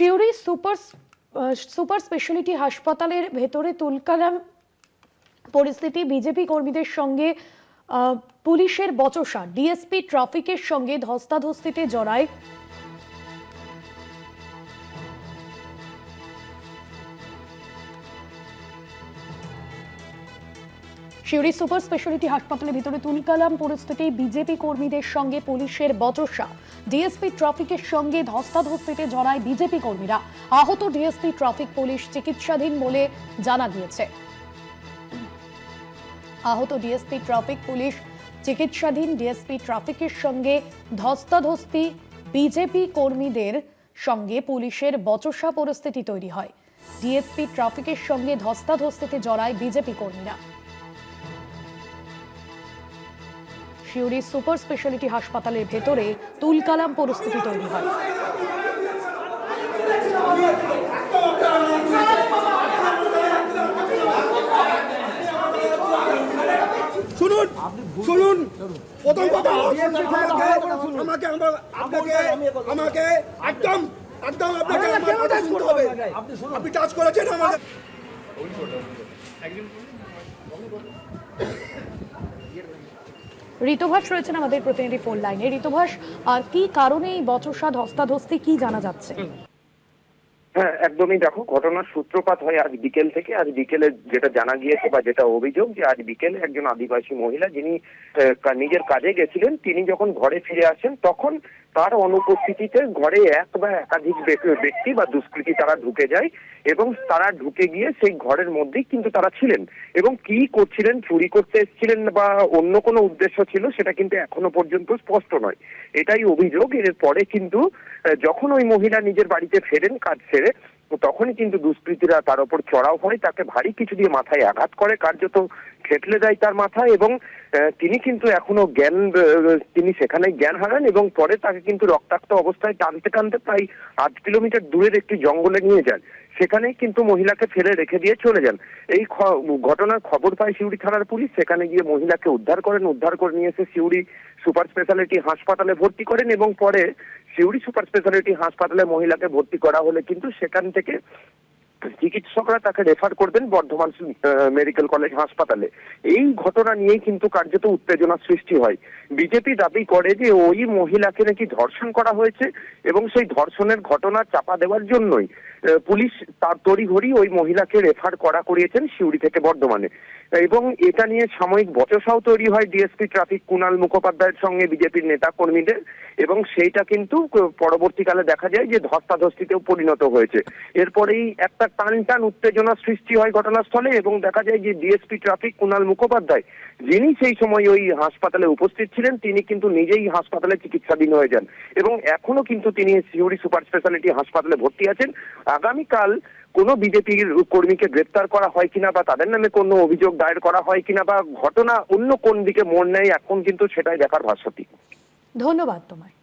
শিউরি super super speciality হাসপাতালের ভেতরে তুলকালাম পরিস্থিতি। বিজেপি কর্মীদের সঙ্গে পুলিশের বচসা, ডিএসপি ট্রাফিকের সঙ্গে ধস্তাধস্তিতে জড়ায়। শিউরি সুপার স্পেশালিটি হাসপাতালের ভিতরে তুলকালাম পরিস্থিতি। বিজেপি কর্মীদের সঙ্গে পুলিশের বচসা। ডিএসপি ট্রাফিকের সঙ্গে ধস্তাধস্তিতে জড়ায় বিজেপি কর্মীরা। আহত ডিএসপি ট্রাফিক পুলিশ চিকিৎসাধীন বলে জানা গিয়েছে। আহত ডিএসপি ট্রাফিক পুলিশ চিকিৎসাধীন ডিএসপি ট্রাফিকের সঙ্গে ধস্তাধস্তি বিজেপি কর্মীদের সঙ্গে পুলিশের বচসা পরিস্থিতি তৈরি হয়। ডিএসপি ট্রাফিকের সঙ্গে ধস্তাধস্তিতে জড়ায় বিজেপি কর্মীরা। শিউরি সুপার স্পেশালিটি হাসপাতালের ভেতরে তুলকালাম পরিস্থিতি তৈরি হয়। শুনুন শুনুন। প্রথম কথা আমাকে আমাকে আপনাকে আমাকে একদম একদম আপনাকে আমার কথা শুনতে হবে। আপনি টাচ করেছেন আমাকে ঋতুভাস রয়েছেন আমাদের প্রতিনিধি ফোন লাইনে। ঋতুভাস আর কি কারণে এই বচসা ধস্তাধস্তি কি জানা যাচ্ছে? হ্যাঁ একদমই দেখো ঘটনার সূত্রপাত হয় আজ বিকেল থেকে। আজ বিকেলে যেটা জানা গিয়েছে বা যেটা অভিযোগ যে আজ বিকেলে একজন আদিবাসী মহিলা যিনি আহ, নিজের কাজে গেছিলেন তিনি যখন ঘরে ফিরে আসেন তখন তার অনুপস্থিতিতে ঘরে এক বা একাধিক ব্যক্তি বা দুষ্কৃতী তারা ঢুকে যায় এবং তারা ঢুকে গিয়ে সেই ঘরের মধ্যেই কিন্তু তারা ছিলেন এবং কি করছিলেন, চুরি করতে এসেছিলেন বা অন্য কোনো উদ্দেশ্য ছিল সেটা কিন্তু এখনও পর্যন্ত স্পষ্ট নয়। এটাই অভিযোগ। এর পরে কিন্তু যখন ওই মহিলা নিজের বাড়িতে ফেরেন, কাজ তো তখনই কিন্তু দুষ্কৃতীরা তার ওপর চড়াও হয় তাকে ভারী কিছু দিয়ে মাথায় আঘাত করে, কার্যত খেটলে দেয় তার মাথায় এবং তিনি কিন্তু এখনও জ্ঞান তিনি সেখানে জ্ঞান হারান এবং পরে তাকে কিন্তু রক্তাক্ত অবস্থায় টানতে টানতে প্রায় আট কিলোমিটার দূরের একটি জঙ্গলে নিয়ে যান। সেখানে কিন্তু মহিলাকে ফেলে রেখে দিয়ে চলে যান। এই ঘটনার খবর পায় সিউড়ি থানার পুলিশ। সেখানে গিয়ে মহিলাকে উদ্ধার করেন, উদ্ধার করে নিয়ে এসে সিউড়ি সুপার স্পেশালিটি হাসপাতালে ভর্তি করেন এবং পরে সিউড়ি সুপার স্পেশালিটি হাসপাতালে মহিলাকে ভর্তি করা হলে কিন্তু সেখান থেকে চিকিৎসকরা তাকে রেফার করবেন বর্ধমান মেডিকেল কলেজ হাসপাতালে। এই ঘটনা নিয়েই কিন্তু কার্যত উত্তেজনা সৃষ্টি হয়। বিজেপি দাবি করে যে ওই মহিলাকে নাকি ধর্ষণ করা হয়েছে এবং সেই ধর্ষণের ঘটনা চাপা দেওয়ার জন্যই পুলিশ তার তড়িঘড়ি ওই মহিলাকে রেফার করা করিয়েছেন সিউড়ি থেকে বর্ধমানে। এবং এটা নিয়ে সাময়িক বচসাও তৈরি হয় ডিএসপি ট্রাফিক কুণাল মুখোপাধ্যায়ের সঙ্গে বিজেপির নেতা কর্মীদের এবং সেইটা কিন্তু পরবর্তীকালে দেখা যায় যে ধস্তাধস্তিতেও পরিণত হয়েছে। এরপরেই একটা টান টান উত্তেজনা সৃষ্টি হয় ঘটনাস্থলে এবং দেখা যায় যে ডিএসপি ট্রাফিক কুণাল মুখোপাধ্যায়, যিনি সেই সময় ওই হাসপাতালে উপস্থিত ছিলেন, তিনি কিন্তু নিজেই হাসপাতালে চিকিৎসাধীন হয়ে যান এবং এখনও কিন্তু তিনি সিউড়ি সুপার স্পেশালিটি হাসপাতালে ভর্তি আছেন। আগামীকাল কোনো বিজেপির কর্মীকে গ্রেপ্তার করা হয় কিনা বা তাদের নামে কোনো অভিযোগ দায়ের করা হয় কিনা বা ঘটনা অন্য কোন দিকে মোড় নেয়, এখন কিন্তু সেটাই দেখার ভাস্বতী। ধন্যবাদ তোমায়।